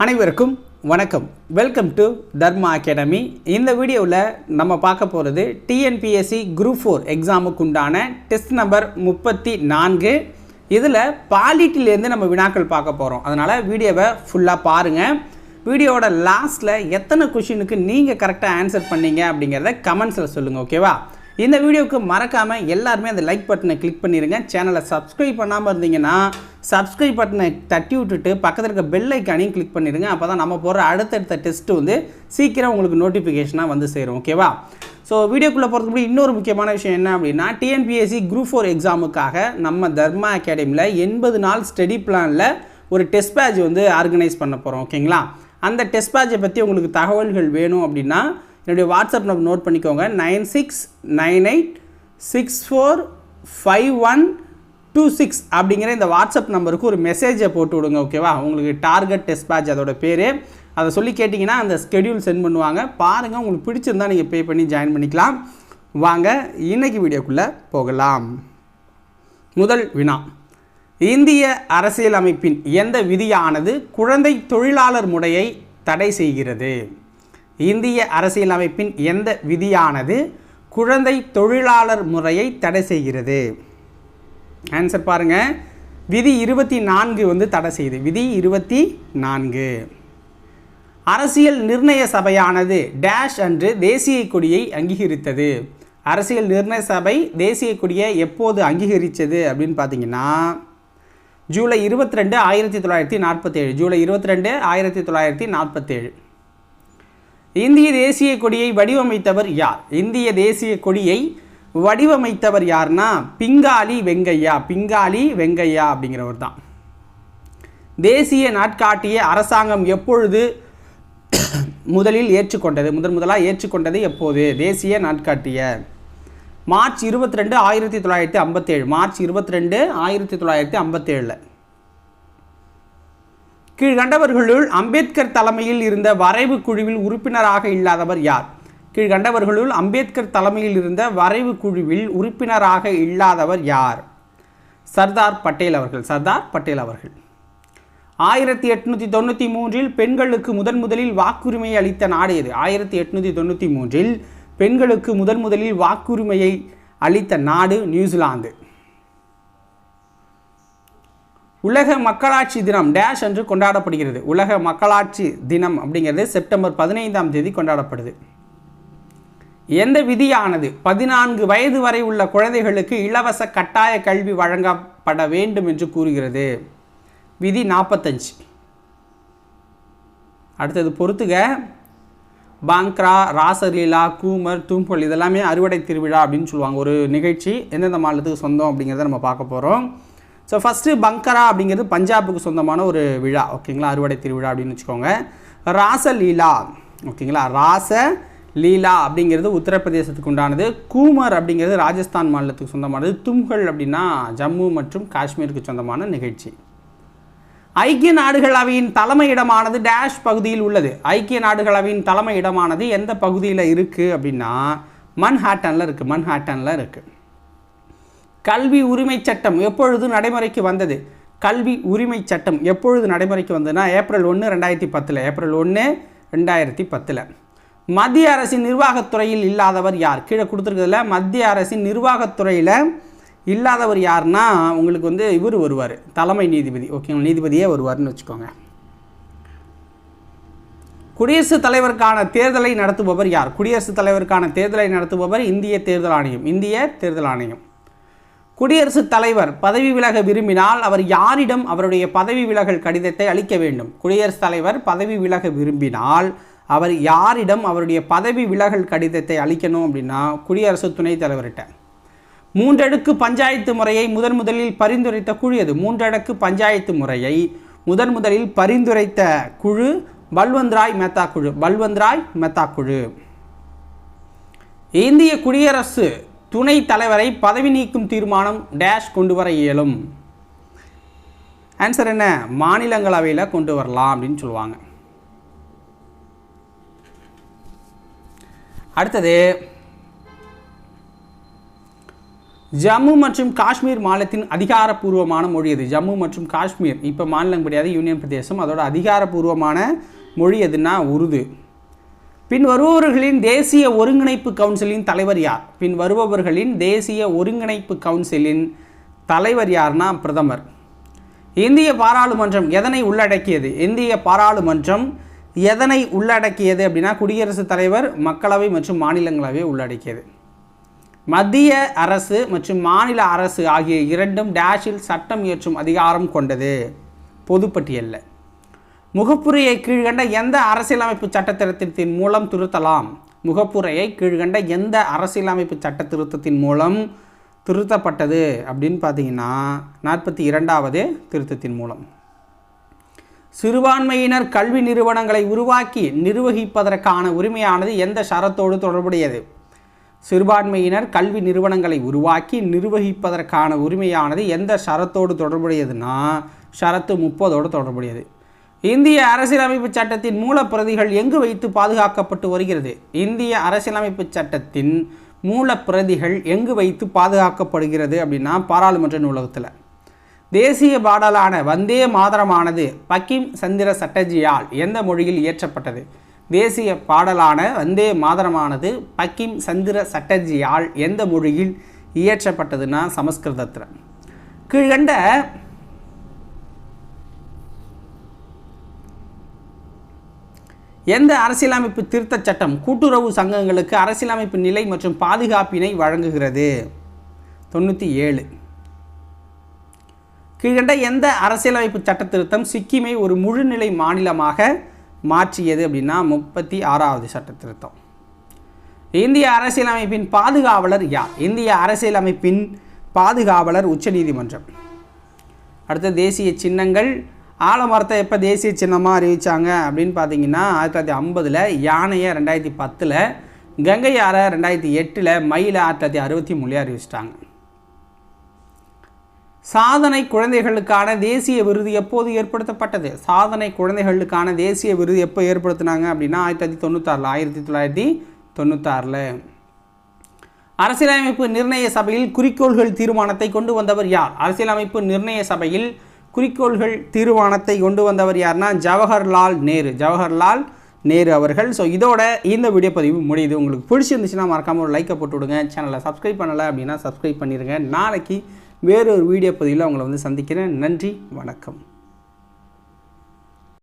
அனைவருக்கும் வணக்கம். Welcome to Dharma academy இந்த வீடியோவில் நம்ம பார்க்க போகிறது டிஎன்பிஎஸ்சி குரூப் ஃபோர் எக்ஸாமுக்கு உண்டான டெஸ்ட் நம்பர் முப்பத்தி நான்கு. இதில் பாலிட்டிலேருந்து நம்ம வினாக்கள் பார்க்க போகிறோம் அதனால் வீடியோவை ஃபுல்லாக பாருங்கள் வீடியோவோட லாஸ்ட்டில் எத்தனை கொஷினுக்கு நீங்கள் கரெக்டாக ஆன்சர் பண்ணீங்க அப்படிங்கிறத கமெண்ட்ஸில் சொல்லுங்கள் ஓகேவா இந்த வீடியோவுக்கு மறக்காமல் எல்லாருமே அந்த லைக் பட்டனை கிளிக் பண்ணிடுங்க சேனலை சப்ஸ்கிரைப் பண்ணாமல் இருந்தீங்கன்னா சப்ஸ்கிரைப் பட்டனை தட்டி விட்டுட்டு பக்கத்தில் இருக்க பெல் ஐக்கானையும் கிளிக் பண்ணிடுங்க அப்போ தான் நம்ம போகிற அடுத்தடுத்த டெஸ்ட்டு வந்து சீக்கிரம் உங்களுக்கு நோட்டிஃபிகேஷனாக வந்து சேரும். ஓகேவா ஸோ வீடியோக்குள்ளே போகிறதுக்கு முன்னாடி இன்னொரு முக்கியமான விஷயம் என்ன அப்படின்னா டிஎன்பிஎஸ்சி குரூப் ஃபோர் எக்ஸாமுக்காக நம்ம தர்மா அகாடமியில் எண்பது நாள் ஸ்டடி பிளானில் ஒரு டெஸ்ட் பேட்ச் வந்து ஆர்கனைஸ் பண்ண போகிறோம் ஓகேங்களா அந்த டெஸ்ட் பேட்சை பற்றி உங்களுக்கு தகவல்கள் வேணும் அப்படின்னா என்னுடைய வாட்ஸ்அப் நம்பர் நோட் பண்ணிக்கோங்க. Nine six nine eight six four five one two six அப்படிங்கிற இந்த வாட்ஸ்அப் நம்பருக்கு ஒரு மெசேஜை போட்டு விடுங்க ஓகேவா உங்களுக்கு டார்கெட் டெஸ்ட் பேட்ச் அதோட பேர். அதை சொல்லி கேட்டிங்கன்னா அந்த ஸ்கெடியூல் சென்ட் பண்ணுவாங்க. பாருங்கள் உங்களுக்கு பிடிச்சிருந்தா நீங்கள் பே பண்ணி ஜாயின் பண்ணிக்கலாம். வாங்க இன்னைக்கு வீடியோக்குள்ளே போகலாம். முதல் வினா. இந்திய அரசியலமைப்பின் எந்த விதியானது குழந்தை தொழிலாளர் முறையை தடை செய்கிறது? இந்திய அரசியலமைப்பின் எந்த விதியானது குழந்தை தொழிலாளர் முறையை தடை செய்கிறது? ஆன்சர் பாருங்கள் விதி இருபத்தி நான்கு வந்து தடை செய்யுது. விதி இருபத்தி நான்கு. அரசியல் நிர்ணய சபையானது டேஷ் அன்று தேசிய கொடியை அங்கீகரித்தது. அரசியல் நிர்ணய சபை தேசிய கொடியை எப்போது அங்கீகரித்தது அப்படின்னு பார்த்தீங்கன்னா ஜூலை இருபத்தி ரெண்டு ஆயிரத்தி தொள்ளாயிரத்தி நாற்பத்தேழு. ஜூலை இருபத்தி ரெண்டு ஆயிரத்தி தொள்ளாயிரத்தி நாற்பத்தேழு. இந்திய தேசிய கொடியை வடிவமைத்தவர் யார்? இந்திய தேசிய கொடியை வடிவமைத்தவர் யார்னா பிங்காலி வெங்கையா. பிங்காலி வெங்கையா அப்படிங்கிறவர் தான். தேசிய நாட்காட்டிய அரசாங்கம் எப்பொழுது முதலில் ஏற்றுக்கொண்டது? முதன் முதலாக ஏற்றுக்கொண்டது எப்போது? தேசிய நாட்காட்டிய. மார்ச் இருபத்தி ரெண்டு ஆயிரத்தி தொள்ளாயிரத்தி ஐம்பத்தேழு. மார்ச் இருபத்தி ரெண்டு ஆயிரத்தி தொள்ளாயிரத்தி ஐம்பத்தேழில். கீழ்கண்டவர்களுள் அம்பேத்கர் தலைமையில் இருந்த வரைவு குழுவில் உறுப்பினராக இல்லாதவர் யார்? கீழ்கண்டவர்களுள் அம்பேத்கர் தலைமையில் இருந்த வரைவு குழுவில் உறுப்பினராக இல்லாதவர் யார்? சர்தார் பட்டேல் அவர்கள். சர்தார் பட்டேல் அவர்கள். ஆயிரத்தி எட்நூற்றி தொண்ணூற்றி மூன்றில் பெண்களுக்கு முதன் முதலில் வாக்குரிமையை அளித்த நாடு எது? ஆயிரத்தி எட்நூற்றி தொண்ணூற்றி மூன்றில் பெண்களுக்கு முதன் முதலில் வாக்குரிமையை அளித்த நாடு நியூசிலாந்து. உலக மக்களாட்சி தினம் டேஷ் என்று கொண்டாடப்படுகிறது. உலக மக்களாட்சி தினம் அப்படிங்கிறது செப்டம்பர் பதினைந்தாம் தேதி கொண்டாடப்படுது. எந்த விதியானது? பதினான்கு வயது வரை உள்ள குழந்தைகளுக்கு இலவச கட்டாய கல்வி வழங்கப்பட வேண்டும் என்று கூறுகிறது. விதி நாற்பத்தஞ்சு அடுத்தது பொறுத்துக. பாங்க்ரா ராசலீலா கூமர் தூம்பல் இதெல்லாமே அறுவடை திருவிழா அப்படின்னு சொல்லுவாங்க. ஒரு நிகழ்ச்சி எந்தெந்த மாநிலத்துக்கு சொந்தம் அப்படிங்கிறத நம்ம பார்க்க போகிறோம் ஸோ ஃபஸ்ட்டு பங்கரா அப்படிங்கிறது பஞ்சாபுக்கு சொந்தமான ஒரு விழா ஓகேங்களா அறுவடை திருவிழா அப்படின்னு வச்சுக்கோங்க. ராசலீலா ஓகேங்களா ராச லீலா அப்படிங்கிறது உத்தரப்பிரதேசத்துக்கு உண்டானது. கூமர் அப்படிங்கிறது ராஜஸ்தான் மாநிலத்துக்கு சொந்தமானது. தும்கள் அப்படின்னா ஜம்மு மற்றும் காஷ்மீருக்கு சொந்தமான நிகழ்ச்சி. ஐக்கிய நாடுகளவையின் தலைமையிடமானது டேஷ் பகுதியில் உள்ளது. ஐக்கிய நாடுகளவையின் தலைமையிடமானது எந்த பகுதியில் இருக்குது அப்படின்னா மன்ஹாட்டனில் இருக்குது மன்ஹாட்டனில் இருக்குது கல்வி உரிமை சட்டம் எப்பொழுது நடைமுறைக்கு வந்தது? கல்வி உரிமை சட்டம் எப்பொழுது நடைமுறைக்கு வந்ததுன்னா ஏப்ரல் ஒன்று ரெண்டாயிரத்தி பத்தில். ஏப்ரல் ஒன்று ரெண்டாயிரத்தி பத்தில். மத்திய அரசின் நிர்வாகத்துறையில் இல்லாதவர் யார்? கீழே கொடுத்துருக்கிறதுல மத்திய அரசின் நிர்வாகத்துறையில் இல்லாதவர் யாருன்னா உங்களுக்கு வந்து இவர் வருவார். தலைமை நீதிபதி. ஓகேங்களா? நீதிபதியே வருவார்னு வச்சுக்கோங்க. குடியரசுத் தலைவருக்கான தேர்தலை நடத்துபவர் யார்? குடியரசுத் தலைவருக்கான தேர்தலை நடத்துபவர் இந்திய தேர்தல் ஆணையம். இந்திய தேர்தல் ஆணையம். குடியரசுத் தலைவர் பதவி விலக விரும்பினால் அவர் யாரிடம் அவருடைய பதவி விலகல் கடிதத்தை அளிக்க வேண்டும்? குடியரசுத் தலைவர் பதவி விலக விரும்பினால் அவர் யாரிடம் அவருடைய பதவி விலகல் கடிதத்தை அளிக்கணும் அப்படின்னா குடியரசு துணைத் தலைவர்கிட்ட. மூன்றடுக்கு பஞ்சாயத்து முறையை முதன் முதலில் பரிந்துரைத்த குழு அது மூன்றடுக்கு பஞ்சாயத்து முறையை முதன் முதலில் பரிந்துரைத்த குழு பல்வந்த்ராய் மெத்தா குழு. பல்வந்த்ராய் மெத்தா குழு. இந்திய குடியரசு துணை தலைவரை பதவி நீக்கும் தீர்மானம் டேஷ் கொண்டு வர இயலும். ஆன்சர் என்ன? மாநிலங்களவையில் கொண்டு வரலாம் அப்படின்னு சொல்லுவாங்க. அடுத்தது ஜம்மு மற்றும் காஷ்மீர் மாநிலத்தின் அதிகாரப்பூர்வமான மொழி எது? ஜம்மு மற்றும் காஷ்மீர். இப்போ மாநிலம் கிடையாது யூனியன் பிரதேசம். அதோட அதிகாரப்பூர்வமான மொழி எதுனா உருது. பின் வருபவர்களின் தேசிய ஒருங்கிணைப்பு கவுன்சிலின் தலைவர் யார்? பின் வருபவர்களின் தேசிய ஒருங்கிணைப்பு கவுன்சிலின் தலைவர் யார்னா பிரதமர். இந்திய பாராளுமன்றம் எதனை உள்ளடக்கியது? இந்திய பாராளுமன்றம் எதனை உள்ளடக்கியது அப்படின்னா குடியரசுத் தலைவர் மக்களவை மற்றும் மாநிலங்களவை உள்ளடக்கியது. மத்திய அரசு மற்றும் மாநில அரசு ஆகிய இரண்டும் டேஷில் சட்டம் இயற்றும் அதிகாரம் கொண்டது. பொதுப்பட்டியலில். முகப்புரையை கீழ்கண்ட எந்த அரசியலமைப்பு சட்ட திருத்தத்தின் மூலம் திருத்தலாம்? முகப்புரையை கீழ்கண்ட எந்த அரசியலமைப்பு சட்ட திருத்தத்தின் மூலம் திருத்தப்பட்டது? அப்படின்னு பார்த்தீங்கன்னா நாற்பத்தி இரண்டாவது திருத்தத்தின் மூலம். சிறுபான்மையினர் கல்வி நிறுவனங்களை உருவாக்கி நிர்வகிப்பதற்கான உரிமையானது எந்த ஷரத்தோடு தொடர்புடையது? சிறுபான்மையினர் கல்வி நிறுவனங்களை உருவாக்கி நிர்வகிப்பதற்கான உரிமையானது எந்த ஷரத்தோடு தொடர்புடையதுன்னா ஷரத்து முப்பதோடு தொடர்புடையது. இந்திய அரசியலமைப்பு சட்டத்தின் மூலப்பிரதிகள் எங்கு வைத்து பாதுகாக்கப்பட்டு வருகிறது? இந்திய அரசியலமைப்பு சட்டத்தின் மூலப்பிரதிகள் எங்கு வைத்து பாதுகாக்கப்படுகிறது அப்படின்னா பாராளுமன்ற நூலகத்தில். தேசிய பாடலான வந்தே மாதரமானது பக்கிம் சந்திர சட்டர்ஜியால் எந்த மொழியில் இயற்றப்பட்டது? தேசிய பாடலான வந்தே மாதரமானது பக்கிம் சந்திர சட்டர்ஜியால் எந்த மொழியில் இயற்றப்பட்டதுன்னா சமஸ்கிருதத்தில். கீழ்கண்ட எந்த அரசியலமைப்பு திருத்தச் சட்டம் கூட்டுறவு சங்கங்களுக்கு அரசியலமைப்பு நிலை மற்றும் பாதுகாப்பினை வழங்குகிறது? தொண்ணூற்றி ஏழு. கீழ்கண்ட எந்த அரசியலமைப்பு சட்ட திருத்தம் சிக்கிமை ஒரு முழுநிலை மாநிலமாக மாற்றியது அப்படின்னா முப்பத்தி ஆறாவது சட்ட திருத்தம். இந்திய அரசியலமைப்பின் பாதுகாவலர் யார்? இந்திய அரசியலமைப்பின் பாதுகாவலர் உச்சநீதிமன்றம். அடுத்த தேசிய சின்னங்கள் ஆலமரத்தை எப்போ தேசிய சின்னமாக அறிவித்தாங்க அப்படின்னு பார்த்தீங்கன்னா ஆயிரத்தி தொள்ளாயிரத்தி ஐம்பதில் யானையை ரெண்டாயிரத்தி பத்தில் கங்கையாரை ரெண்டாயிரத்தி எட்டில் மயில ஆயிரத்தி தொள்ளாயிரத்தி அறுபத்தி மூணுலேயே அறிவிச்சிட்டாங்க. சாதனை குழந்தைகளுக்கான தேசிய விருது எப்போது ஏற்படுத்தப்பட்டது? சாதனை குழந்தைகளுக்கான தேசிய விருது எப்போ ஏற்படுத்தினாங்க அப்படின்னா ஆயிரத்தி தொள்ளாயிரத்தி தொண்ணூத்தாறில் ஆயிரத்தி தொள்ளாயிரத்தி தொண்ணூத்தாறில். அரசியலமைப்பு நிர்ணய சபையில் குறிக்கோள்கள் தீர்மானத்தை கொண்டு வந்தவர் யார்? அரசியலமைப்பு நிர்ணய சபையில் குறிக்கோள்கள் தீர்மானத்தை கொண்டு வந்தவர் யாருன்னா ஜவஹர்லால் நேரு. ஜவஹர்லால் நேரு அவர்கள். ஸோ இதோட இந்த வீடியோ பதிவு முடியுது. உங்களுக்கு பிடிச்சிருந்துச்சுன்னா மறக்காமல் ஒரு லைக்கை போட்டு விடுங்க. சேனலை சப்ஸ்கிரைப் பண்ணலை அப்படின்னா சப்ஸ்கிரைப் பண்ணிடுங்க நாளைக்கு வேறொரு வீடியோ பதிவில் உங்களை வந்து சந்திக்கிறேன். நன்றி. வணக்கம்.